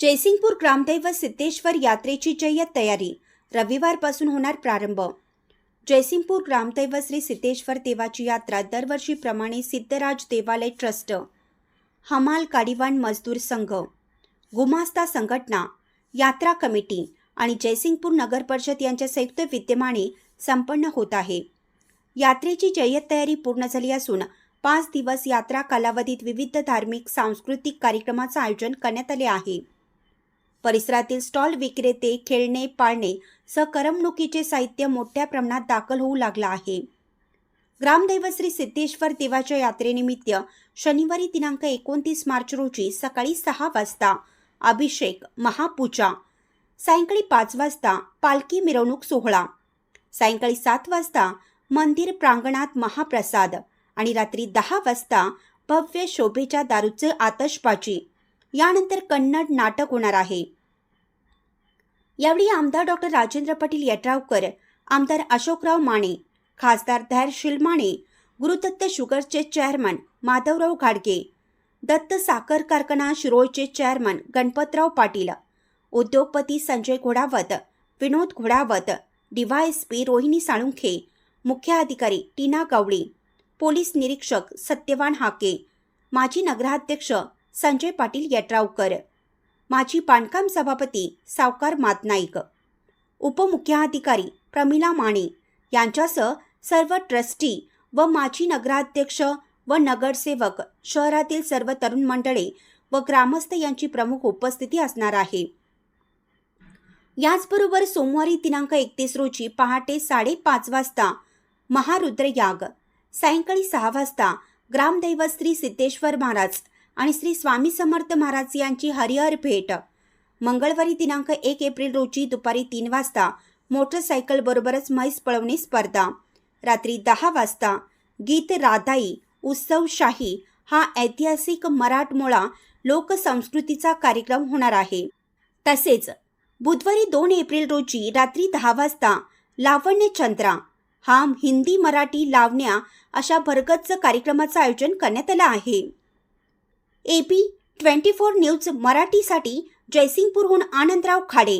जयसिंगपूर ग्रामदैवत सिद्धेश्वर यात्रेची जय्यत तयारी. रविवारपासून होणार प्रारंभ. जयसिंगपूर ग्रामदैवत श्री सिद्धेश्वर देवाची यात्रा दरवर्षीप्रमाणे सिद्धराज देवालय ट्रस्ट हमाल काडिवान मजदूर संघ गुमास्ता संघटना यात्रा कमिटी आणि जयसिंगपूर नगर परिषद यांच्या संयुक्त विद्यमाने संपन्न होत आहे. यात्रेची जय्यत तयारी पूर्ण झाली असून पाच दिवस यात्रा कालावधीत विविध धार्मिक सांस्कृतिक कार्यक्रमाचं आयोजन करण्यात आले आहे. परिसरातील स्टॉल विक्रेते खेळणे पाळणे सह करमणुकीचे साहित्य मोठ्या प्रमाणात दाखल होऊ लागलं आहे. ग्रामदैवत श्री सिद्धेश्वर देवाच्या यात्रेनिमित्त शनिवारी दिनांक एकोणतीस मार्च रोजी सकाळी सहा वाजता अभिषेक महापूजा सायंकाळी पाच वाजता पालखी मिरवणूक सोहळा सायंकाळी सात वाजता मंदिर प्रांगणात महाप्रसाद आणि रात्री दहा वाजता भव्य शोभेच्या दारूचे आतषबाजी. यानंतर कन्नड नाटक होणार आहे. यावेळी आमदार डॉक्टर राजेंद्र पाटील यड्रावकर आमदार अशोकराव माने खासदार धैर्यशील माने गुरुदत्त शुगर्सचे चेअरमन माधवराव घाडगे दत्त साखर कारखाना शिरोळचे चेअरमन गणपतराव पाटील उद्योगपती संजय घोडावत विनोद घोडावत डीवायएसपी रोहिणी साळुंखे मुख्य अधिकारी टीना गवळी पोलीस निरीक्षक सत्यवान हाके माजी नगराध्यक्ष संजय पाटील यड्रावकर माजी बांधकाम सभापती सावकार मातनाईक. उपमुख्याधिकारी प्रमिला माने यांच्यासह सर्व ट्रस्टी व माजी नगराध्यक्ष व नगरसेवक शहरातील सर्व तरुण मंडळे व ग्रामस्थ यांची प्रमुख उपस्थिती असणार आहे. याचबरोबर सोमवारी दिनांक एकतीस रोजी पहाटे साडेपाच वाजता महारुद्रयाग सायंकाळी सहा वाजता ग्रामदैवत श्री सिद्धेश्वर महाराज आणि श्री स्वामी समर्थ महाराज यांची हरिहर भेट. मंगळवारी दिनांक एक एप्रिल रोजी दुपारी तीन वाजता मोटरसायकल बरोबरच म्हैस पळवणी स्पर्धा. रात्री दहा वाजता गीत राधाई उत्सवशाही हा ऐतिहासिक मराठमोळा लोकसंस्कृतीचा कार्यक्रम होणार आहे. तसेच बुधवारी दोन एप्रिल रोजी रात्री दहा वाजता लावण्य चंद्रा हा हिंदी मराठी लावण्या अशा भरगच्च कार्यक्रमाचं आयोजन करण्यात आलं आहे. A P twenty four news मराठीसाठी जयसिंगपूरहून आनंदराव खाडे.